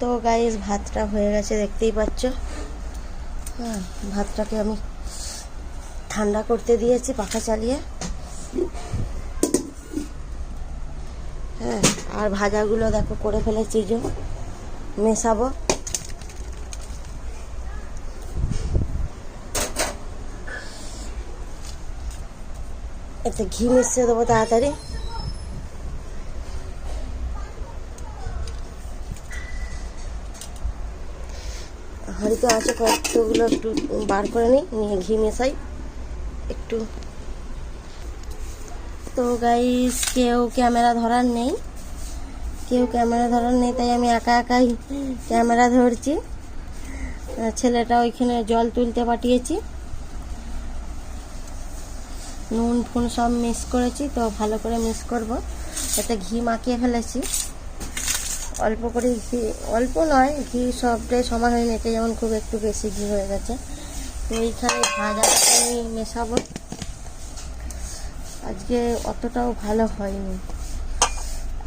তো গাইস ভাতটা হয়ে গেছে, দেখতেই পাচ্ছ। হ্যাঁ ভাতটাকে আমি ঠান্ডা করতে দিয়েছি, পাখা চালিয়ে। হ্যাঁ আর ভাজাগুলো দেখো, করে ফেলেছি যে মেশাবো। এতে ঘি মিশিয়ে দেবো তাড়াতাড়ি। হাঁড়িতে আছে কয়েকটাগুলো একটু বার করে নিই, নিয়ে ঘি মেশাই। একটু। তো গাইস কেউ ক্যামেরা ধরার নেই। কেউ ক্যামেরা ধরার নেই, তাই আমি একা একাই ক্যামেরা ধরছি। ছেলেটা ওইখানে জল তুলতে পাঠিয়েছি। নুন ফুন সব মিক্স করেছি, তো ভালো করে মিক্স করব। এতে ঘি মাখিয়ে ফেলেছি। অল্প করে ঘি, অল্প নয়, ঘি সবটাই সমান হয়নি এটা যেমন খুব একটু বেশি ঘি হয়ে গেছে। তো এইখানে ভাজাটা আমি মেশাবো। আজকে অতটাও ভালো হয়নি।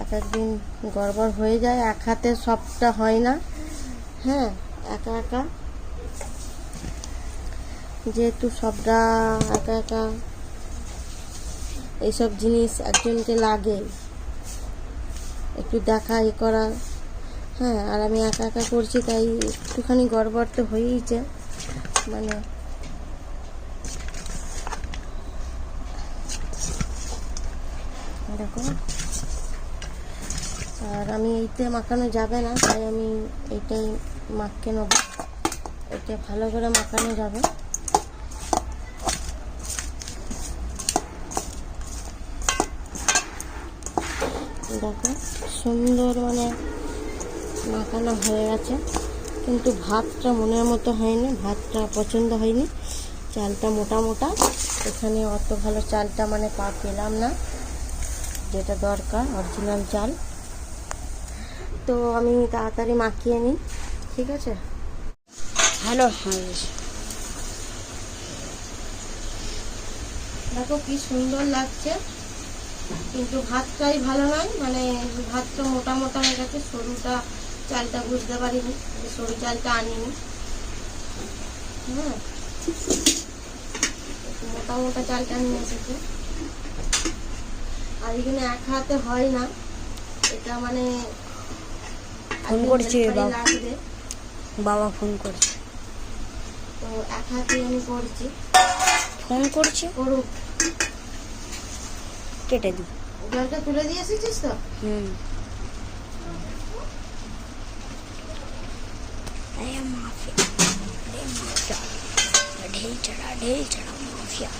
এক একদিন গড়বড় হয়ে যায়, এক হাতে সবটা হয় না। হ্যাঁ একা একা। যেহেতু সবটা একা একা, এইসব জিনিস একজনকে লাগে। একটু দেখা এ করা। হ্যাঁ আর আমি একা একা করছি, তাই একটুখানি গড়বড় তো হয়েইছে। মানে দেখো। আর আমি এইতে মাখানো যাবে না, তাই আমি এইটাই মাখকে নেব। এটা ভালো করে মাখানো যাবে। দেখো, সুন্দর মানে মাখানো হয়ে গেছে। কিন্তু ভাতটা মনের মতো হয়নি, ভাতটা পছন্দ হয়নি। চালটা মোটা মোটা। এখানে অত ভালো চালটা মানে পা পেলাম না, যেটা দরকার অরিজিনাল চাল। তো আমি তাড়াতাড়ি মাখিয়ে নিই, ঠিক আছে? হ্যালো দেখো কি সুন্দর লাগছে। কিন্তু ভাতটাই ভালো নয়। মানে ভাতটা মোটা মোটা হয়ে গেছে সরুটা চালটা বুঝতে পারিনি সরু চালটা আনিনি। হ্যাঁ মোটা মোটা চালটা নিয়ে এসেছে। আর এখানে এক হাতে হয় না এটা মানে ফোন করছে বাবা। বাবা ফোন করছে। তো এক হাতে আমি করছি। ফোন করছে? করুক। কেটে দি জলটা তুলে দিয়ে এসেছিস তো হুম अरे माफिया अरे माफिया ढेल चढ़ा ढेल चढ़ा माफिया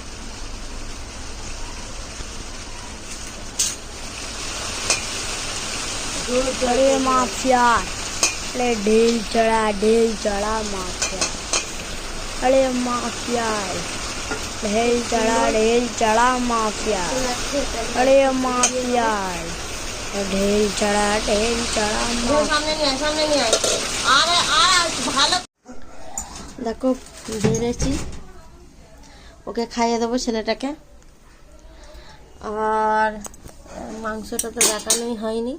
अरे माफिया अरे ढेल चढ़ा ढेल चढ़ा माफिया अरे माफिया ढेल चढ़ा ढेल चढ़ा माफिया अरे माफिया ढेल चढ़ा ढेल चढ़ा माफिया সামনে নিয়ে আয় সামনে নিয়ে আয় আরে আর ভালো দেখো বেড়েছি ওকে খাইয়ে দেবো ছেলেটাকে আর আহ, মাংসটা তো দেখানোই হয়নি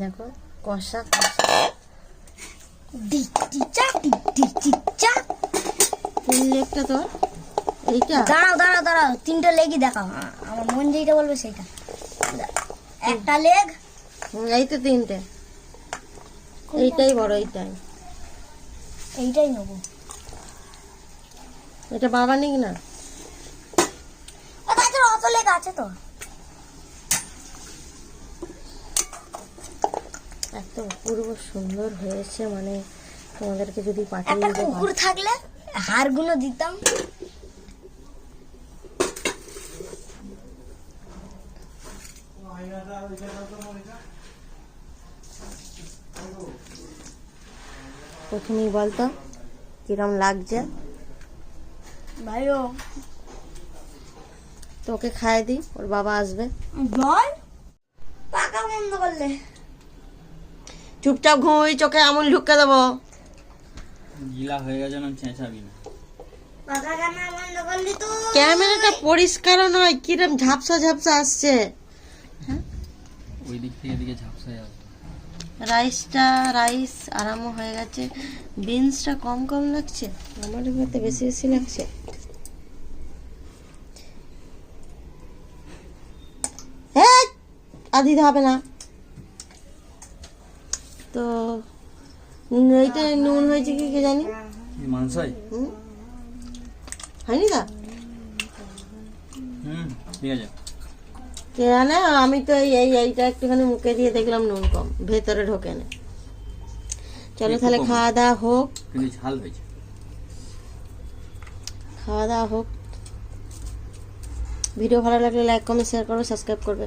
দেখো কষা কষা কোন লেগটা তোর। এইটা? দাঁড়াও দাঁড়াও দাঁড়াও তিনটা লেগই দেখাও। আমার মন যেটা বলবে সেটা একটা লেগ। এই তো তিনটে। এইটাই বড় এইটাই। এইটাই নেব। এটা বাবা নিক না? ও অত লেগ আছে তো। এত অপূর্ব সুন্দর হয়েছে মানে তোমাদেরকে যদি পাঠিয়ে একটা কুকুর থাকলে হাড়গুলো দিতাম। প্রথমেই বলতো কিরম লাগছে? ভাইও। তো ওকে খাইয়ে দিই ওর বাবা আসবে। বল পাকা বন্ধ করলে। চুপচাপ ঘুমোই চোখে আমুল ঢুকে দেবো। গিলা হয়ে গেছে না চেঁচাবি না। ক্যামেরাটা পরিষ্কারও নয় কিরম ঝাপসা ঝাপসা আসছে। হ্যাঁ? ওই দিক থেকে এদিকে ঝাপসায় আসবে রাইসটা রাইস আরামও হয়ে গেছে। বিনসটা কম কম লাগছে? আমার এগুলোতে বেশি বেশি লাগছে। হ্যাঁ আর দিতে হবে না। তো এইটা নুন হয়েছে কি কে জানি? মাংসই হয়নি দা হুম ঠিক আছে। কে জানে? আমি তো এই এই এইটা একটুখানি মুখে দিয়ে দেখলাম নুন কম ভেতরে ঢোকে না। চলো তাহলে খাওয়া দাওয়া হোক। কিন্তু ঝাল হয়েছে। খাওয়া দাওয়া হোক। ভিডিও ভালো লাগলে লাইক কমেন্ট শেয়ার করো সাবস্ক্রাইব করবে।